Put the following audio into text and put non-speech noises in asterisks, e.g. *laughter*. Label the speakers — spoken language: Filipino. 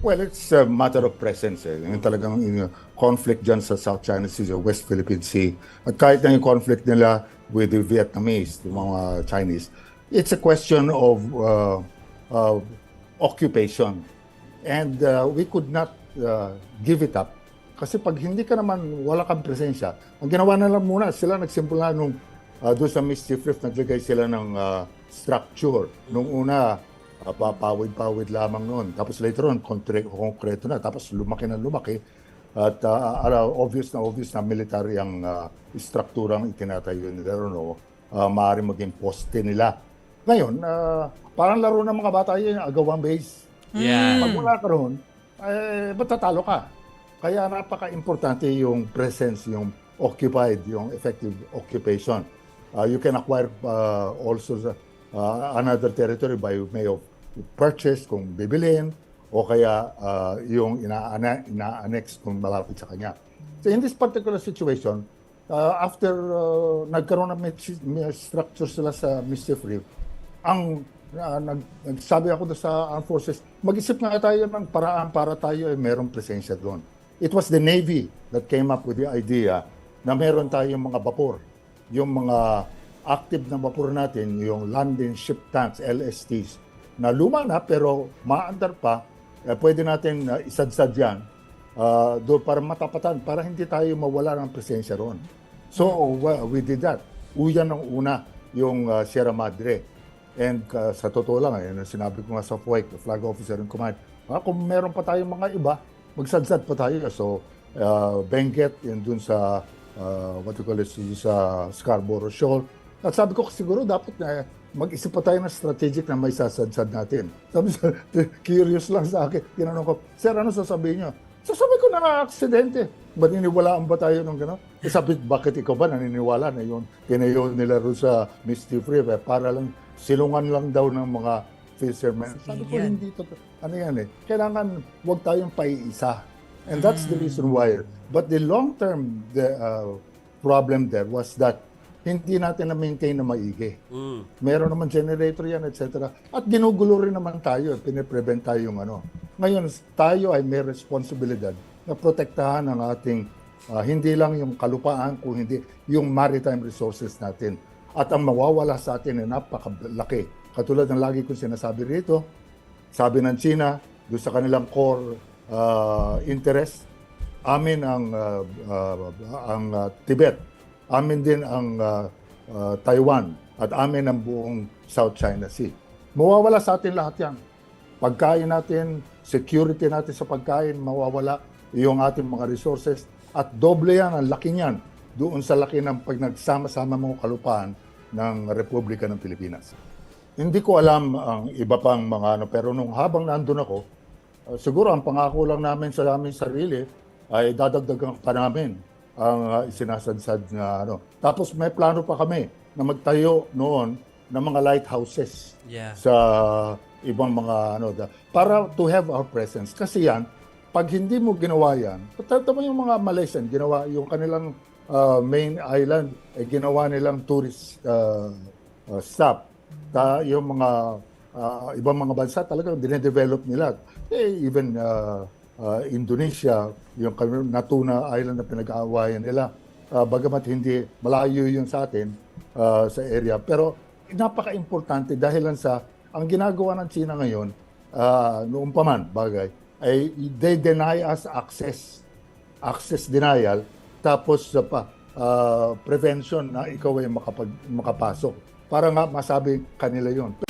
Speaker 1: Well, it's a matter of presence. Eh. Yung talagang yung conflict dyan sa South China Sea, sa West Philippine Sea. At kahit na yung conflict nila with the Vietnamese, yung mga Chinese, it's a question of uh, uh, occupation. And uh, we could not uh, give it up. Kasi pag hindi ka naman, wala kang presensya, ang ginawa na lang muna, sila nagsimula nung uh, doon sa Mischief Reef, naglagay sila ng uh, structure. Nung una, papawid-pawid lamang noon. Tapos later on, kontre- konkreto na. Tapos lumaki na lumaki. At uh, obvious na obvious na military ang uh, strukturang itinatayo nila ron. No? Uh, maaari maging poste nila. Ngayon, uh, parang laro ng mga bata yun, agawang base.
Speaker 2: Yeah.
Speaker 1: Pag wala ka roon, eh, ba't tatalo ka? Kaya napaka-importante yung presence, yung occupied, yung effective occupation. Uh, you can acquire uh, also uh, another territory by way of purchase kung bibilin o kaya uh, yung ina- ina-annex kung malapit sa kanya. So in this particular situation, uh, after uh, nagkaroon ng mis- structure sila sa Mischief Reef, ang uh, nag, nagsabi ako sa armed forces, mag-isip nga tayo ng paraan para tayo ay merong presensya doon. It was the Navy that came up with the idea na meron tayong mga vapor. Yung mga active na vapor natin, yung landing ship tanks, LSTs, na luma na pero maandar pa, eh, pwede natin uh, isadsad yan uh, doon para matapatan, para hindi tayo mawala ng presensya roon. So, well, we did that. Uyan ng una yung uh, Sierra Madre. And uh, sa totoo lang, eh, sinabi ko nga sa FOIC, flag officer in command, ah, kung meron pa tayong mga iba, magsadsad pa tayo. So, uh, Benguet, yun dun sa, uh, what you call it, sa Scarborough Shoal. At sabi ko, siguro dapat na mag-isip pa tayo ng strategic na may sasadsad natin. Sabi *laughs* sa, curious lang sa akin. Tinanong ko, Sir, ano sasabihin niyo? Sasabi ko na aksidente. Ba't niniwalaan ba tayo ng gano'n? Eh, sabi, bakit ikaw ba naniniwala na yun? Tinayo nila rin sa Misty River para lang silungan lang daw ng mga fishermen. Sabi ko, hindi to. Ano yan eh? Kailangan huwag tayong paiisa. And that's the reason why. But the long-term the, uh, problem there was that hindi natin na-maintain na maigi.
Speaker 2: Mm.
Speaker 1: Meron naman generator yan, etc. At ginugulo rin naman tayo, piniprevent tayo yung ano. Ngayon, tayo ay may responsibilidad na protektahan ang ating, ah, hindi lang yung kalupaan, kung hindi yung maritime resources natin. At ang mawawala sa atin ay napakalaki. Katulad ng lagi kong sinasabi rito, sabi ng China, doon sa kanilang core ah, interest, amin ang ah, ah, ang ah, Tibet, amin din ang ah, ah, Taiwan at amin ang buong South China Sea. Mawawala sa atin lahat 'yan. Pagkain natin, security natin sa pagkain, mawawala yung ating mga resources at doble yan, ang laki niyan doon sa laki ng pag nagsama-sama mga kalupaan ng Republika ng Pilipinas. Hindi ko alam ang iba pang mga ano, pero nung habang nandun ako, Uh, siguro ang pangako lang namin sa aming sarili ay dadagdagan pa namin ang uh, isinasadsad na ano. Tapos may plano pa kami na magtayo noon ng mga lighthouses
Speaker 2: Yeah.
Speaker 1: sa ibang mga ano da, para to have our presence kasi yan pag hindi mo ginawa yan tama yung mga Malaysian ginawa yung kanilang uh, main island eh, ginawa nilang tourist uh, uh, stop ta yung mga uh, ibang mga bansa talagang dinedevelop nila eh, even uh, uh, Indonesia yung Natuna Island na pinag-aawayan nila uh, bagamat hindi malayo yun sa atin uh, sa area pero napaka-importante dahil lang sa ang ginagawa ng China ngayon, uh, noong pa man bagay, ay they deny us access. Access denial, tapos sa pa, uh, prevention na ikaw ay makapag, makapasok. Para nga masabi kanila yon.